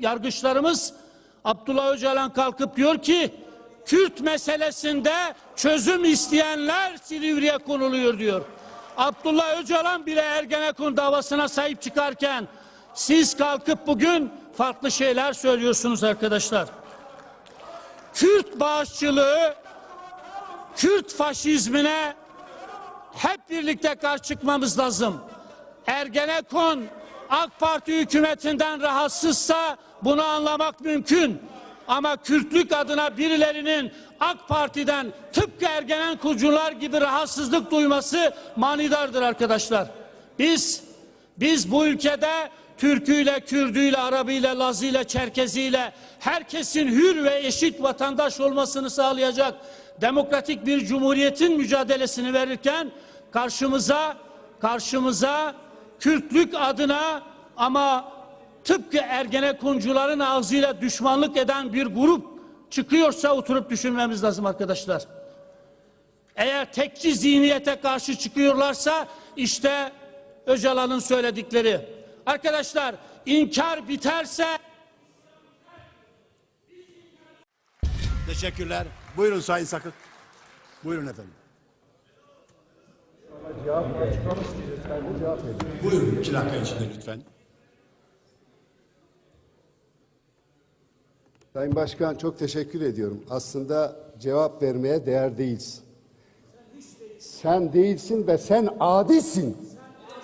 yargıçlarımız Abdullah Öcalan kalkıp diyor ki Kürt meselesinde çözüm isteyenler Silivri'ye konuluyor diyor. Abdullah Öcalan bile Ergenekon davasına sahip çıkarken siz kalkıp bugün farklı şeyler söylüyorsunuz arkadaşlar. Kürt bağışçılığı, Kürt faşizmine hep birlikte karşı çıkmamız lazım. Ergenekon AK Parti hükümetinden rahatsızsa bunu anlamak mümkün. Ama Kürtlük adına birilerinin AK Parti'den tıpkı Ergenekoncular gibi rahatsızlık duyması manidardır arkadaşlar. Biz biz bu ülkede Türküyle, Kürdüyle, Arabıyla, Lazıyla, Çerkeziyle herkesin hür ve eşit vatandaş olmasını sağlayacak demokratik bir cumhuriyetin mücadelesini verirken karşımıza karşımıza Kürtlük adına ama tıpkı Ergenekoncuların ağzıyla düşmanlık eden bir grup çıkıyorsa oturup düşünmemiz lazım arkadaşlar. Eğer tekçi zihniyete karşı çıkıyorlarsa işte Öcalan'ın söyledikleri. Arkadaşlar inkar biterse Teşekkürler. Buyurun Sayın Sakık. Buyurun efendim. Buyurun iki dakika içinde lütfen. Sayın Başkan çok teşekkür ediyorum. Aslında cevap vermeye değer değilsin. Sen değilsin ve sen adilsin.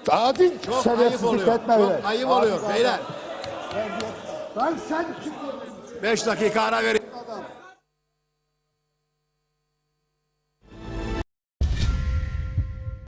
Adil Çok ayıp oluyor. etme Çok ayıp oluyor beyler. Lan sen? Beş dakika ara verin.